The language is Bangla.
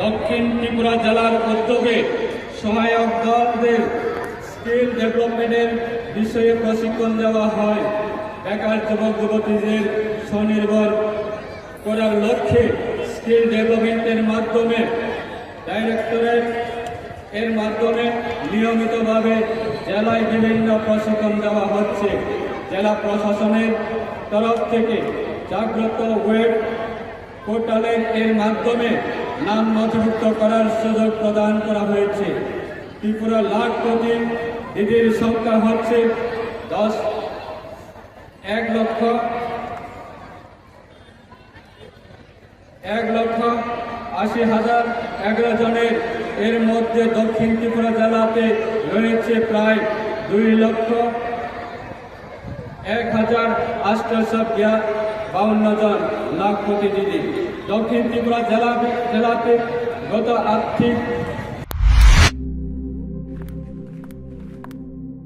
দক্ষিণ ত্রিপুরা জেলার উদ্যোগে সহায়ক দলদের স্কিল ডেভেলপমেন্টের বিষয়ে প্রশিক্ষণ দেওয়া হয়। বেকার যুবক যুবতীদের স্বনির্ভর করার লক্ষ্যে স্কিল ডেভেলপমেন্টের মাধ্যমে, ডাইরেক্টরেট এর মাধ্যমে নিয়মিতভাবে জেলায় বিভিন্ন প্রশিক্ষণ দেওয়া হচ্ছে। জেলা প্রশাসনের তরফ থেকে জাগ্রত ওয়েব পোর্টালের এর মাধ্যমে নাম নথিভুক্ত করার সুযোগ প্রদান করা হয়েছে। ত্রিপুরা লাখ কোটি দিদির সংখ্যা হচ্ছে দশ, এক লক্ষ এক লক্ষ আশি হাজার এগারো জনের এর মধ্যে দক্ষিণ ত্রিপুরা জেলাতে রয়েছে প্রায় দুই লক্ষ এক হাজার আটশোশো বাউন্ন জন লাখপতি দিদি। দক্ষিণ ত্রিপুরা জেলা জেলাতে গত আর্থিক